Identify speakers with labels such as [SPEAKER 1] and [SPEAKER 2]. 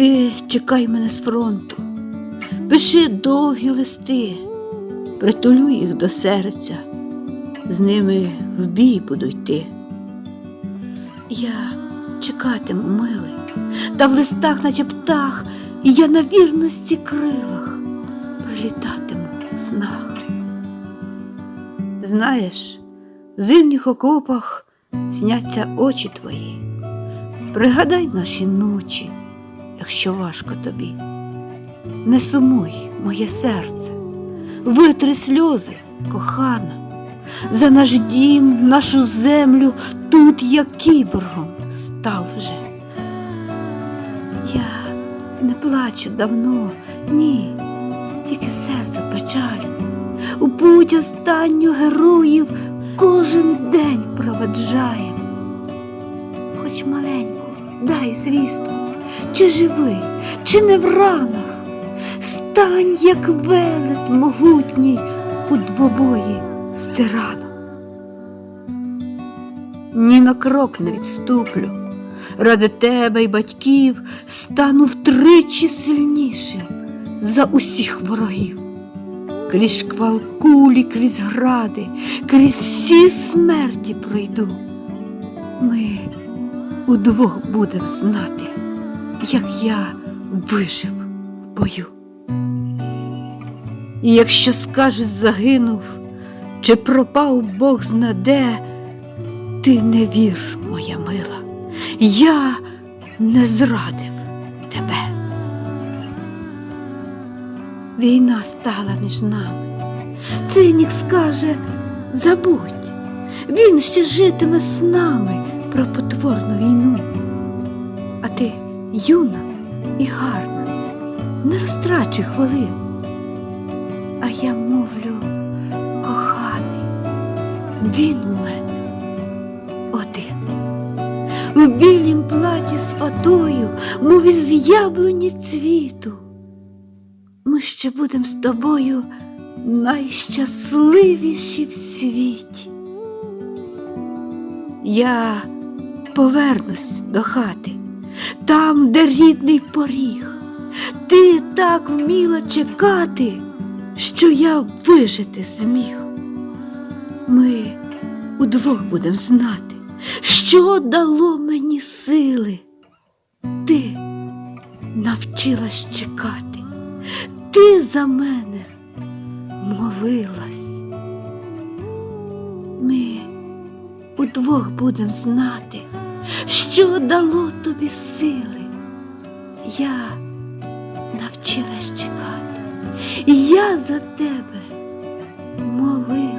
[SPEAKER 1] Ти чекай мене з фронту, пиши довгі листи, притулю їх до серця, з ними в бій буду йти. Я чекатиму, милий, та в листах, наче птах, і я на вірності крилах прилітатиму в снах. Знаєш, в зимніх окопах сняться очі твої. Пригадай наші ночі, якщо важко тобі. Не сумуй, моє серце, витри сльози, кохана, за наш дім, нашу землю тут я кіборгом став вже. Я не плачу давно, ні, тільки серце печалі. У путь останню героїв кожен день проведжаєм. Хоч маленьку, дай звістку, чи живий, чи не в ранах. Стань, як велет могутній у двобої з тираном. Ні на крок не відступлю. Ради тебе й батьків стану втричі сильнішим за усіх ворогів. Крізь шквал кулі, крізь гради, крізь всі смерті пройду. Ми удвох будем знати, як я вижив в бою. І якщо скажуть загинув, чи пропав Бог знаде, ти не вір, моя мила, я не зрадив тебе. Війна стала між нами. Цинік скаже забудь, він ще житиме з нами про потворну війну. А ти юна і гарна, не розтрачуй хвилин. А я мовлю, коханий, він у мене один. У білім платі з фатою, мов із яблуні цвіту. Ми ще будемо з тобою найщасливіші в світі. Я повернусь до хати, там, де рідний поріг. Ти так вміла чекати, що я вижити зміг. Ми удвох будемо знати, що дало мені сили. Ти навчилась чекати, ти за мене молилась. Ми удвох будемо знати, що дало тобі сили. Я навчилась чекати, я за тебе молив.